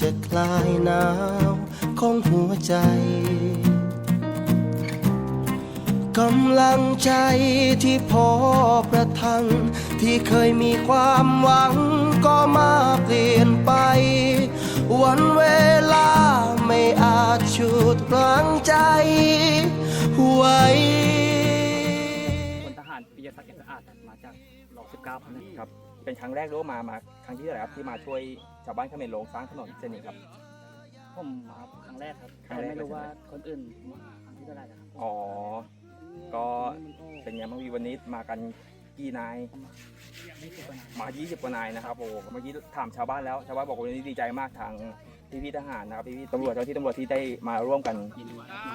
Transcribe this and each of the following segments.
จะคลายหนาวของหัวใจกำลังใจที่พอประทัง ที่เคยมีความหวังก็มาเปลี่ยนไป วันเวลาไม่อาจฉุดรั้งใจไว้พลทหารปิยศักดิ์สะอาดมาจากรอ19พันครับ เป็นครั้งแรกหรือว่ามามาครั้งที่เท่าไหร่ครับที่มาช่วยชาวบ้านเขมรลงสร้างถนนเส้นนี้ครับ ผมมาครั้งแรกครับครั้งแรกไม่รู้เลยใช่ไหมว่าคนอื่นมาครั้งที่เท่าไหร่นะครับอ๋อ ก็ เป็นไงบ้างพี่วันนี้มากันกี่นาย ไม่คิดว่านานมา 20 กว่านายนะครับโอ้โหเมื่อกี้ถามชาวบ้านแล้วชาวบ้านบอกว่าวันนี้ดีใจมากทางพี่พี่ๆทหารนะครับพี่พี่ๆตำรวจเจ้าหน้าที่ตำรวจที่ได้มาร่วมกันยินดี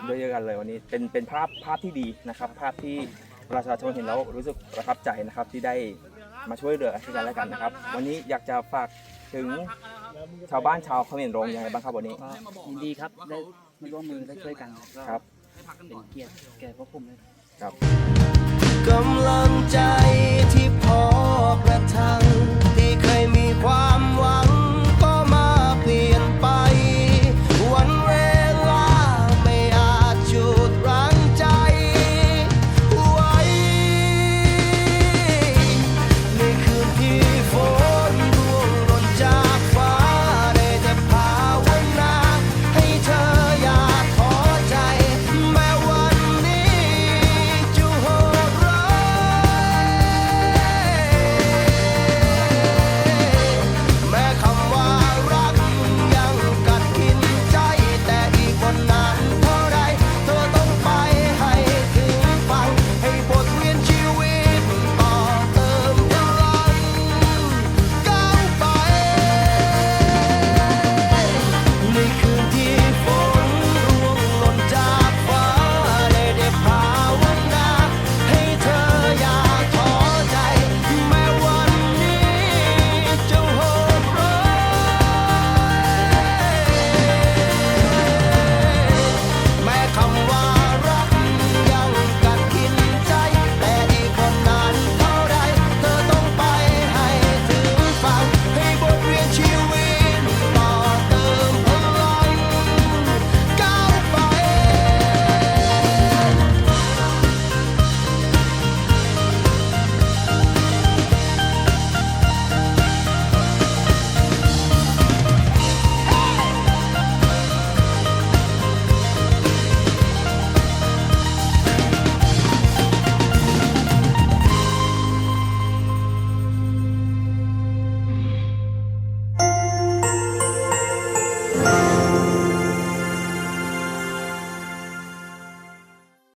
ด้วยกันเลยวันนี้เป็นเป็นภาพภาพที่ดีนะครับ ภาพที่ประชาชนเห็นแล้วรู้สึกประทับใจนะครับที่ได้ มาช่วยเหลือที่กันและกันนะครับ วันนี้อยากจะฝากถึงชาวบ้านชาวเขมรโรงยังไงบ้างครับวันนี้ก็ยินดีครับได้มาร่วมมือได้ช่วยกันก็ครับ เป็นเกียรติแก่พวกผมเลยครับกำลังใจที่พอประทัง